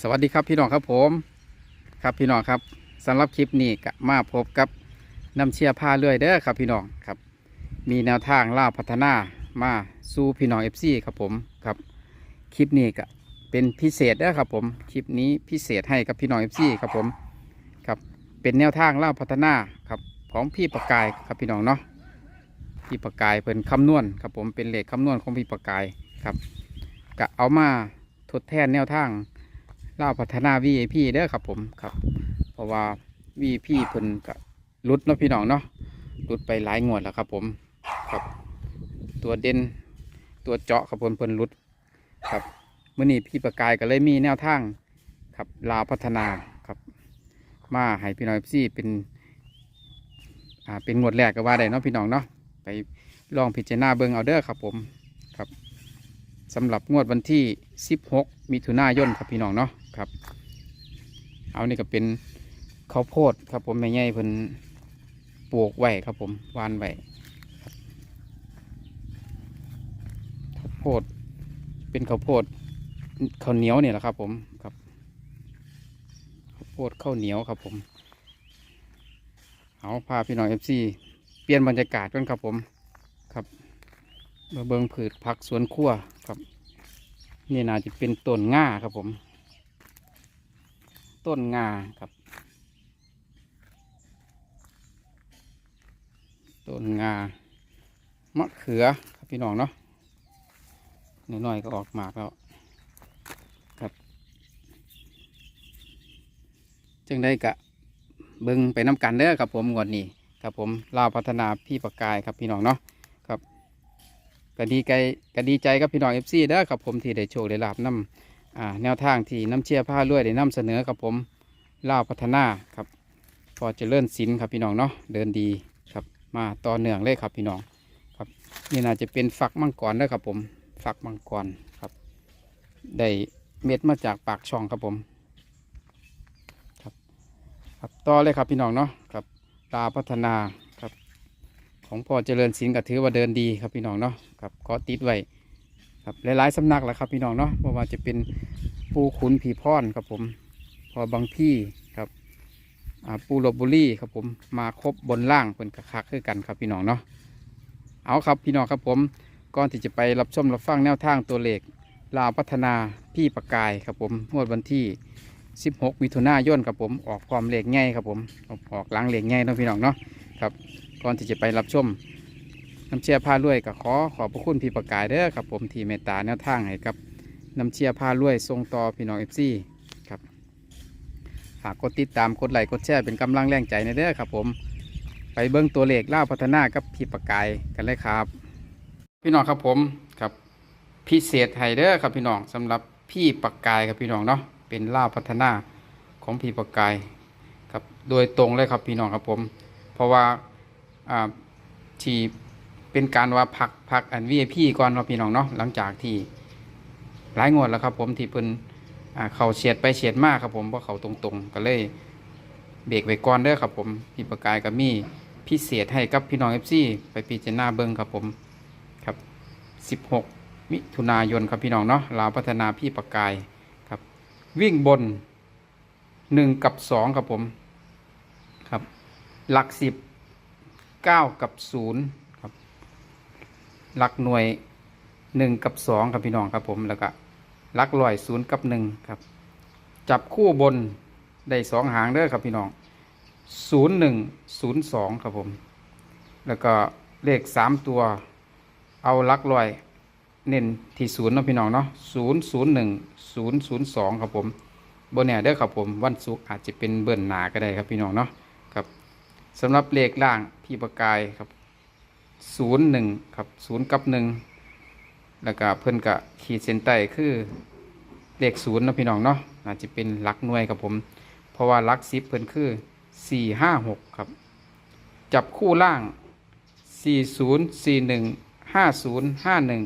สวัสดีครับพี่น้องครับผมครับพี่น้องครับสำหรับคลิปนี้ก็มาพบกับน้ำเชียร์ผ้าเลื่อยเด้อครับพี่น้องครับ มีแนวทางล่าพัฒนามาสู่พี่น้องเอฟซีครับผมครับคลิปนี้ก็เป็นพิเศษเด้อครับผมคลิปนี้พิเศษให้กับพี่น้องเอฟซีครับผมครับเป็นแนวทางล่าพัฒนาครับของพี่ประกายครับพี่น้องเนาะพี่ประกายเป็นคำนวณครับผมเป็นเลขคำนวณของพี่ประกายครับก็เอามาทดแทนแนวทาง ล่าวพัฒนา VIP เด้อครับผมครับ เพราะว่า VIP เพิ่นก็หลุดเนาะพี่น้องเนาะลุดไปหลายงวดแล้วครับผมครับ ตัวเด่นตัวเจาะครับผมเพิ่นลุดครับมื่อนี้พี่ประกายก็เลยมีแนวทางครับลาวพัฒนาครับ มาให้พี่น้องพี่เป็นอ่าเป็นงวดแรกก็ว่าได้เนาะพี่น้องเนาะไปลองพิจารณาเบิ่งเอาเด้อครับผม สำหรับงวดวันที่ 16 มิถุนายนครับพี่น้องเนาะครับ เอานี่ก็เป็นข้าวโพดครับผมแม่ใหญ่เพิ่นปลูกไว้ครับผมหวานไว้ข้าวโพดเป็นข้าวโพดข้าวเหนียวเนี่ยแหละครับผมครับข้าวโพดข้าวเหนียวครับผมเอาพาพี่น้องเอฟซีเปลี่ยนบรรยากาศกันครับผมครับ มาเบิงผืชผักสวนครัวครับ นี่น่าจะเป็นต้นง่าครับผม ต้นงาครับ ต้นงามะเขือครับพี่น้องเนาะน้อยๆก็ออกหมากแล้วครับจึงได้กะเบิงไปน้ำกันเด้อครับผมงวดนี้ครับผมลาวพัฒนาพี่ประกายครับพี่น้องเนาะ ก็ดีใจก็ดีใจกับพี่น้องเอฟซีเด้อครับผมที่ได้โชคได้ลาบน้ำอ่าแนวทางที่น้ำเชี่ยผ้าลวยได้นำเสนอกับผมล่าวพัฒนาครับพอเจะเลื่อนสินครับพี่น้องเนาะเดินดีครับมาต่อเนื่องเลยครับพี่น้องครับนี่น่าจะเป็นฝักมังกรด้วยครับผมฝักมังกรครับ ได้เม็ดมาจากปากช่องครับผมครับครับต่อเลยครับพี่น้องเนาะครับลาพัฒนา ของพ่อเจริญสินก็ถือว่าเดินดีครับพี่น้องเนาะครับก็ติดไว้ครับหลายๆสำนักแหละครับพี่น้องเนาะเพราะว่าจะเป็นปูขุนผีพรครับผมพอบางพี่ครับปูลบบุรีครับผมมาครบบนล่างเป็นกระคักคือกันครับพี่น้องเนาะเอาครับพี่น้องครับผมก่อนที่จะไปรับชมรับฟังแนวทางตัวเลขลาวพัฒนาพี่ประกายครับผมงวดวันที่ 16มิถุนายนครับผมออกความเลขง่ายครับผมออกหล้างเลขง่ายนะพี่น้องเนาะครับ ก่อนที่จะไปรับชมน้ำเชียร์ผ้าลวยก็ขอขอบพระคุณพี่ประกายเด้อครับผมที่เมตตาแนวทางให้กับน้ำเชียร์ผ้าลวยทรงต่อพี่น้องเอฟซีครับฝากกดติดตามกดไลค์กดแชร์เป็นกำลังแรงใจในเด้อครับผมไปเบิ้งตัวเลขล่าพัฒนากับพี่ประกายกันเลยครับ พี่น้องครับผมครับพิเศษไฮเด้อครับพี่น้องสำหรับพี่ประกายครับพี่น้องเนาะเป็นล่าพัฒนาของพี่ประกายครับโดยตรงเลยครับพี่น้องครับผม เพราะว่า ที่เป็นการว่าพักพักอัน VIP ก่อนเนาพี่น้องเนาะหลังจากที่หลายงวดแล้วครับ ผมที่เพิ่นเขาเฉียดไปเฉียดมากครับ ผมเพราะเขาตรงๆ ก็เลยเบรกไว้ก่อนเด้อครับ ผมพี่ประกายก็มีพิเศษให้กับพี่น้อง FC ไปพิจารณาเบิ่งครับผมครับ 16 มิถุนายนครับพี่น้องเนาะลาวพัฒนาพี่ประกายครับ วิ่งบน 1 กับ 2 ครับผมครับ หลัก 10 9กับ0ครับ หลักหน่วยหนึ่งกับสองครับพี่น้องครับผมแล้วก็หลักลอยศูนย์กับหนึ่งครับ จับคู่บนได้สองหางเด้อครับพี่น้องศูนย์หนึ่งศูนย์สองครับผม แล้วก็เลขสามตัวเอาหลักลอยเน้นที่ศูนย์เนาะพี่น้องเนาะศูนย์ศูนย์หนึ่งศูนย์ศูนย์สองครับผมบนเนี่ยเด้อครับผมวันศุกร์อาจจะเป็นเบิ่นหนาก็ได้ครับพี่น้องเนาะ สำหรับเลขล่างพี่ประกายครับศูนย์หนึ่งครับศูนย์กับหนึ่งแล้วก็เพิ่นกะขีดเส้นใต้คือเลขศูนย์นะพี่น้องเนาะอาจจะเป็นลักหน่วยครับผม เพราะว่าลักสิบเพิ่นคือสี่ห้าหกครับ จับคู่ล่างสี่ศูนย์สี่หนึ่งห้าศูนย์ห้าหนึ่ง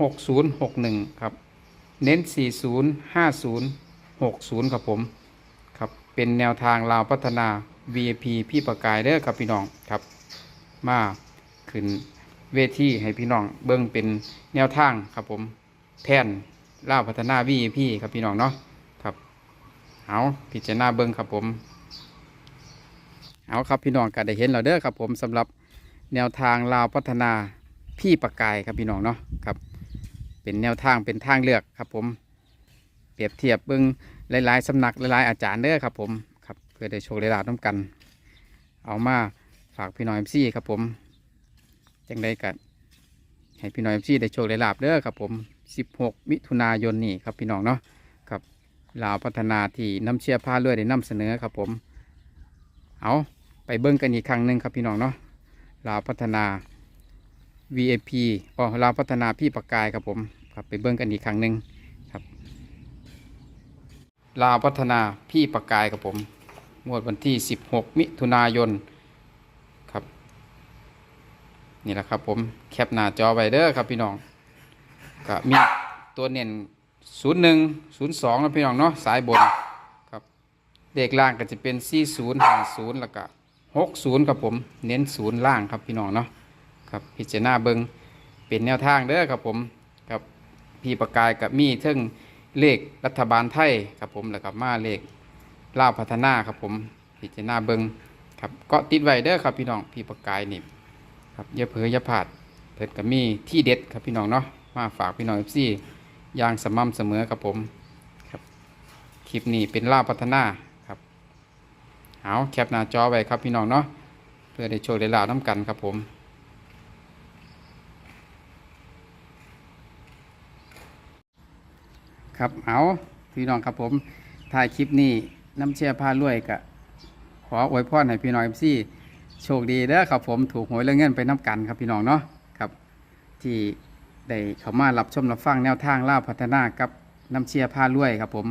หกศูนย์หกหนึ่งครับ เน้นสี่ศูนย์ห้าศูนย์หกศูนย์ครับผม ครับ เป็นแนวทางลาวพัฒนา VIP พี่ประกายเด้อครับพี่น้องครับ มาขึ้นเวทีให้พี่น้องเบิ้งเป็นแนวทางครับผมแทนล่าพัฒนาวีพี่ครับพี่น้องเนาะครับเอาพิจารณาเบิ้งครับผมเอาครับพี่น้องก็ได้เห็นเราเด้อครับผมสำหรับแนวทางลาวพัฒนาพี่ประกายครับพี่น้องเนาะครับ เป็นแนวทางเป็นทางเลือกครับผม เปรียบเทียบเบิ้งหลาย ๆสำนักหลายๆอาจารย์เด้อครับผม พื่อได้โชคได้ลาบน้ำกัน เอามาฝากพี่น้องเอฟซีครับผมจังได้กันให้พี่น้องเอฟซีได้โชคได้ลาบเด้อครับผม 16 มิถุนายนนี้ครับพี่น้องเนาะครับลาวพัฒนาที่น้ำเชียร์ผ้าเลือดได้นำเสนอครับผม เอาไปเบิ้งกันอีกครั้งหนึ่งครับพี่น้องเนาะลาวพัฒนา VAP อ๋อลาวพัฒนาพี่ประกายครับผมครับไปเบิ้งกันอีกครั้งหนึ่งครับลาวพัฒนาพี่ประกายครับผม งวดวันที่ 16 มิถุนายนครับ นี่แหละครับผมแคปหน้าจอไว้เด้อครับพี่น้องก็มีตัวเน้น01 02นะพี่น้องเนาะสายบนครับเลขล่างก็จะเป็น 40 50 แล้วก็60ครับผมเน้นศูนย์ล่างครับพี่น้องเนาะครับพิจารณาเบิงเป็นแนวทางเด้อครับผมครับพี่ประกายกับมีเทิงเลขรัฐบาลไทยครับผมแล้วก็มาเลข ล่าพัฒนาครับผมพิจารณาเบิงครับก็ติดไว้เด้อครับพี่น้องพี่ประกายนี่ครับอย่าเผลออย่าพลาดเพิ่นก็มีที่เด็ดครับพี่น้องเนาะมาฝากพี่น้อง FC อย่างสม่ำเสมอครับผมครับคลิปนี้เป็นล่าพัฒนาครับเอาแคปหน้าจอไว้ครับพี่น้องเนาะเพื่อได้โชว์ได้ลาน้ำกันครับผมครับเอาพี่น้องครับผมถ่ายคลิปนี้ น้ำเชื่อผ้ารวยกะขออวยพรให้พี่น้องเอฟซีโชคดีเด้อครับผมถูกหวยเรื่องเงินไปน้ำกันครับพี่น้องเนาะครับ ที่ได้เข้ามารับชมรับฟังแนวทางล่าพัฒนากับน้ำเชียร์ผ้ารวยครับผม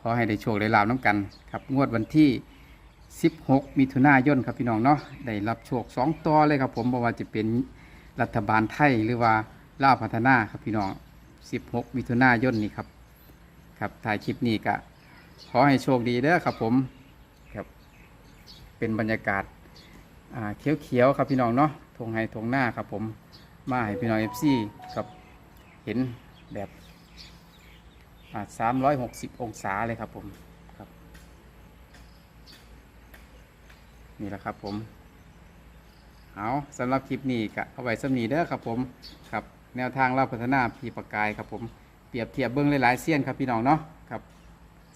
ขอให้ได้โชคได้ลาบน้ำกันครับงวดวันที่ 16 มิถุนายนครับพี่น้องเนาะได้รับโชค2ต่อเลยครับผมบ่ว่าจะเป็นรัฐบาลไทยหรือว่าล่าพัฒนาครับพี่น้อง 16 มิถุนายนนี้ครับครับถ่ายคลิปนี้ก็ ขอให้โชคดีเด้อครับผมครับ เป็นบรรยากาศอ่าเขียวๆครับพี่น้องเนาะทงไฮทงหน้าครับผมมาให้พี่น้องเอฟซีกับเห็นแบบอ่า360องศาเลยครับผมครับนี่แหละครับผมเอาสำหรับคลิปนี้ก็เอาไว้สำนีเด้อครับผมครับ แนวทางเราพัฒนาพีประกายครับผมเปรียบเทียบเบื้องหลายๆเสี้ยนครับพี่น้องเนาะครับ